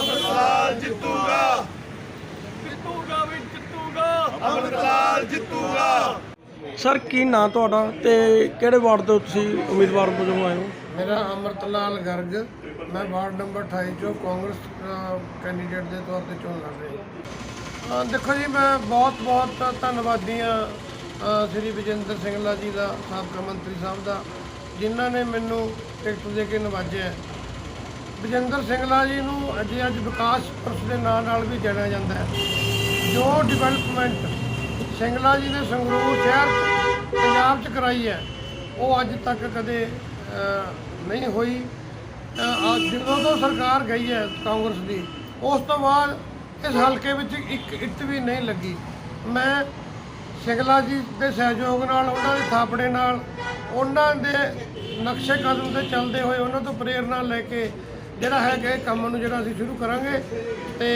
ਅਮਰਪਾਲ ਜਿੱਤੂਗਾ। ਜਿੱਤੂਗਾ ਵੀ ਜਿੱਤੂਗਾ। ਅਮਰਪਾਲ ਜਿੱਤੂਗਾ। ਸਰ ਕੀ ਨਾਂ ਤੁਹਾਡਾ ਤੇ ਕਿਹੜੇ ਵਾਰਡ ਤੋਂ ਤੁਸੀਂ ਉਮੀਦਵਾਰ ਵਜੋਂ ਆਏ ਹੋ? ਮੇਰਾ ਅਮਰਤ ਲਾਲ ਗਰਗ। ਮੈਂ ਵਾਰਡ ਨੰਬਰ 28 ਚੋਂ ਕਾਂਗਰਸ ਕੈਂਡੀਡੇਟ ਦੇ ਤੌਰ ਤੇ ਚੋਣ ਲੜ ਰਿਹਾ ਦੇਖੋ ਜੀ ਮੈਂ ਬਹੁਤ ਬਹੁਤ ਧੰਨਵਾਦੀ ਆ ਸ੍ਰੀ ਵਿਜੇਂਦਰ ਸਿੰਘਲਾ ਜੀ ਦਾ ਸਾਬਕਾ ਮੰਤਰੀ ਸਾਹਿਬ ਦਾ ਜਿਨ੍ਹਾਂ ਨੇ ਮੈਨੂੰ ਟਿਕਟ ਦੇ ਕੇ ਨਵਾਜਿਆ। ਬਜਿੰਦਰ ਵਿਜੇਂਦਰ ਸਿੰਘਲਾ ਜੀ ਨੂੰ ਅਜੇ ਅੱਜ ਵਿਕਾਸ ਪੁਰਸ਼ ਦੇ ਨਾਂ ਨਾਲ ਵੀ ਜਾਣਿਆ ਜਾਂਦਾ ਹੈ। ਜੋ ਡਿਵੈਲਪਮੈਂਟ ਸਿੰਗਲਾ ਜੀ ਨੇ ਸੰਗਰੂਰ ਸ਼ਹਿਰ ਪੰਜਾਬ 'ਚ ਕਰਾਈ ਹੈ, ਉਹ ਅੱਜ ਤੱਕ ਕਦੇ ਨਹੀਂ ਹੋਈ। ਜਦੋਂ ਤੋਂ ਸਰਕਾਰ ਗਈ ਹੈ ਕਾਂਗਰਸ ਦੀ, ਉਸ ਤੋਂ ਬਾਅਦ ਇਸ ਹਲਕੇ ਵਿੱਚ ਇੱਕ ਇੱਟ ਵੀ ਨਹੀਂ ਲੱਗੀ। ਮੈਂ ਸਿੰਗਲਾ ਜੀ ਦੇ ਸਹਿਯੋਗ ਨਾਲ, ਉਹਨਾਂ ਦੇ ਥਾਪੜੇ ਨਾਲ, ਉਹਨਾਂ ਦੇ ਨਕਸ਼ੇ ਕਦਮ ਤੇ ਚੱਲਦੇ ਹੋਏ ਉਹਨਾਂ ਤੋਂ ਪ੍ਰੇਰਣਾ ਲੈ ਕੇ ਜਿਹੜਾ ਹੈਗਾ ਇਹ ਕੰਮ ਨੂੰ ਜਿਹੜਾ ਅਸੀਂ ਸ਼ੁਰੂ ਕਰਾਂਗੇ ਤੇ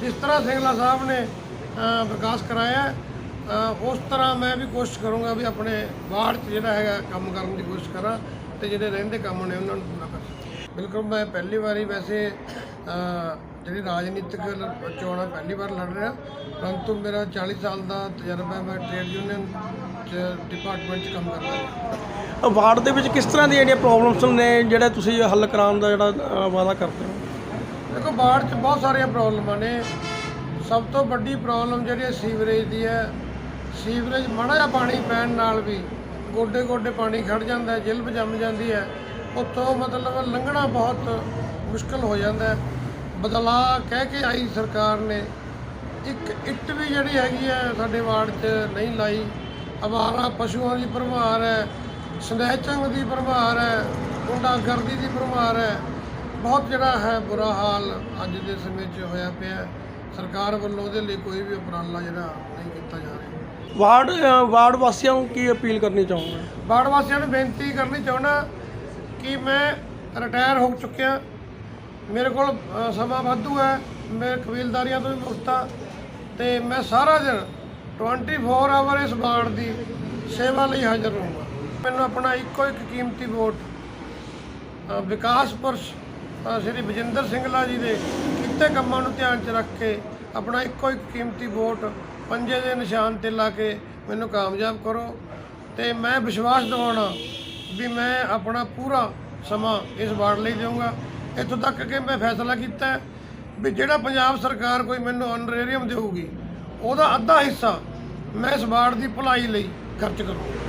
ਜਿਸ ਤਰ੍ਹਾਂ ਸਿੰਗਲਾ ਸਾਹਿਬ ਨੇ ਵਿਕਾਸ ਕਰਾਇਆ ਉਸ ਤਰ੍ਹਾਂ ਮੈਂ ਵੀ ਕੋਸ਼ਿਸ਼ ਕਰੂੰਗਾ ਵੀ ਆਪਣੇ ਵਾਰਡ 'ਚ ਜਿਹੜਾ ਹੈਗਾ ਕੰਮ ਕਰਨ ਦੀ ਕੋਸ਼ਿਸ਼ ਕਰਾਂ ਤੇ ਜਿਹੜੇ ਰਹਿੰਦੇ ਕੰਮ ਨੇ ਉਹਨਾਂ ਨੂੰ ਪੂਰਾ ਕਰਾਂ ਬਿਲਕੁਲ ਮੈਂ ਪਹਿਲੀ ਵਾਰੀ ਵੈਸੇ ਜਿਹੜੀ ਰਾਜਨੀਤਿਕ ਲ- ਚੋਣਾਂ ਪਹਿਲੀ ਵਾਰ ਲੜ ਰਿਹਾ, ਪਰੰਤੂ ਮੇਰਾ 40 ਸਾਲ ਦਾ ਤਜਰਬਾ ਮੈਂ ਟ੍ਰੇਡ ਯੂਨੀਅਨ ਚ ਡਿਪਾਰਟਮੈਂਟ 'ਚ ਕੰਮ ਕਰਦਾ ਹਾਂ ਵਾਰਡ ਦੇ ਵਿੱਚ ਕਿਸ ਤਰ੍ਹਾਂ ਦੀਆਂ ਜਿਹੜੀਆਂ ਪ੍ਰੋਬਲਮਸ ਨੇ, ਜਿਹੜੇ ਤੁਸੀਂ ਹੱਲ ਕਰਾਉਣ ਦਾ ਜਿਹੜਾ ਵਾਅਦਾ ਕਰਦੇ ਹੋ? ਦੇਖੋ, ਵਾਰਡ 'ਚ ਬਹੁਤ ਸਾਰੀਆਂ ਪ੍ਰੋਬਲਮਾਂ ਨੇ। ਸਭ ਤੋਂ ਵੱਡੀ ਪ੍ਰੋਬਲਮ ਜਿਹੜੀ ਹੈ ਸੀਵਰੇਜ ਦੀ ਹੈ। ਸੀਵਰੇਜ ਮਾੜਾ ਜਿਹਾ ਪਾਣੀ ਪੈਣ ਨਾਲ ਵੀ ਗੋਡੇ ਗੋਡੇ ਪਾਣੀ ਖੜ ਜਾਂਦਾ ਹੈ, ਜਿਲਬ ਜੰਮ ਜਾਂਦੀ ਹੈ। ਉੱਥੋਂ ਮਤਲਬ ਲੰਘਣਾ ਬਹੁਤ ਮੁਸ਼ਕਲ ਹੋ ਜਾਂਦਾ ਹੈ। ਬਦਲਾਅ ਕਹਿ ਕੇ ਆਈ ਸਰਕਾਰ ਨੇ। ਇੱਕ ਇੱਟ ਵੀ ਜਿਹੜੀ ਹੈਗੀ ਹੈ ਸਾਡੇ ਵਾਰਡ 'ਚ ਨਹੀਂ ਲਾਈ। ਅਵਾਰਾ ਪਸ਼ੂਆਂ ਦੀ ਭਰਮਾਰ ਹੈ। ਸਨੈਚਿੰਗ ਦੀ ਭਰਮਾਰ ਹੈ ਗੁੰਡਾਗਰਦੀ ਦੀ ਭਰਮਾਰ ਹੈ। ਬਹੁਤ ਜਿਹੜਾ ਹੈ ਬੁਰਾ ਹਾਲ ਅੱਜ ਦੇ ਸਮੇਂ 'ਚ ਹੋਇਆ ਪਿਆ। ਸਰਕਾਰ ਵੱਲੋਂ ਉਹਦੇ ਲਈ ਕੋਈ ਵੀ ਉਪਰਾਲਾ ਜਿਹੜਾ ਨਹੀਂ ਕੀਤਾ ਜਾ ਰਿਹਾ। ਵਾਰਡ ਵਾਰਡ ਵਾਸੀਆਂ ਨੂੰ ਕੀ ਅਪੀਲ ਕਰਨੀ ਚਾਹੋਗੇ ਬਾੜ ਵਾਸੀਆਂ ਨੂੰ ਬੇਨਤੀ ਕਰਨੀ ਚਾਹੁੰਦਾ ਕਿ ਮੈਂ ਰਿਟਾਇਰ ਹੋ ਚੁੱਕਿਆ। ਮੇਰੇ ਕੋਲ ਸਮਾਂ ਵਾਧੂ ਹੈ ਮੈਂ ਕਬੀਲਦਾਰੀਆਂ ਤੋਂ ਵੀ ਮੁਕਤ ਤੇ ਮੈਂ ਸਾਰਾ ਦਿਨ 24 ਆਵਰ ਇਸ ਬਾੜ ਦੀ ਸੇਵਾ ਲਈ ਹਾਜ਼ਰ ਰਹੂੰਗਾ। ਮੈਨੂੰ ਆਪਣਾ ਇੱਕੋ ਇੱਕ ਕੀਮਤੀ ਵੋਟ ਵਿਕਾਸ ਪੁਰਸ਼ ਸ਼੍ਰੀ ਬਜਿੰਦਰ ਸਿੰਘਲਾ ਜੀ ਦੇ ਕੀਤੇ ਕੰਮਾਂ ਨੂੰ ਧਿਆਨ 'ਚ ਰੱਖ ਕੇ ਆਪਣਾ ਇੱਕੋ ਇੱਕ ਕੀਮਤੀ ਵੋਟ ਪੰਜੇ ਦੇ ਨਿਸ਼ਾਨ ਤੇ ਲਾ ਕੇ ਮੈਨੂੰ ਕਾਮਯਾਬ ਕਰੋ ਤੇ ਮੈਂ ਵਿਸ਼ਵਾਸ ਦਿਵਾਉਣਾ ਵੀ ਮੈਂ ਆਪਣਾ ਪੂਰਾ ਸਮਾਂ ਇਸ ਵਾਰਡ ਲਈ ਦੇਵਾਂਗਾ ਇੱਥੋਂ ਤੱਕ ਕਿ ਮੈਂ ਫੈਸਲਾ ਕੀਤਾ ਵੀ ਜਿਹੜਾ ਪੰਜਾਬ ਸਰਕਾਰ ਕੋਈ ਮੈਨੂੰ ਆਨਰੇਰੀਅਮ ਦੇਊਗੀ, ਉਹਦਾ ਅੱਧਾ ਹਿੱਸਾ ਮੈਂ ਇਸ ਵਾਰਡ ਦੀ ਭਲਾਈ ਲਈ ਖਰਚ ਕਰੂੰਗਾ।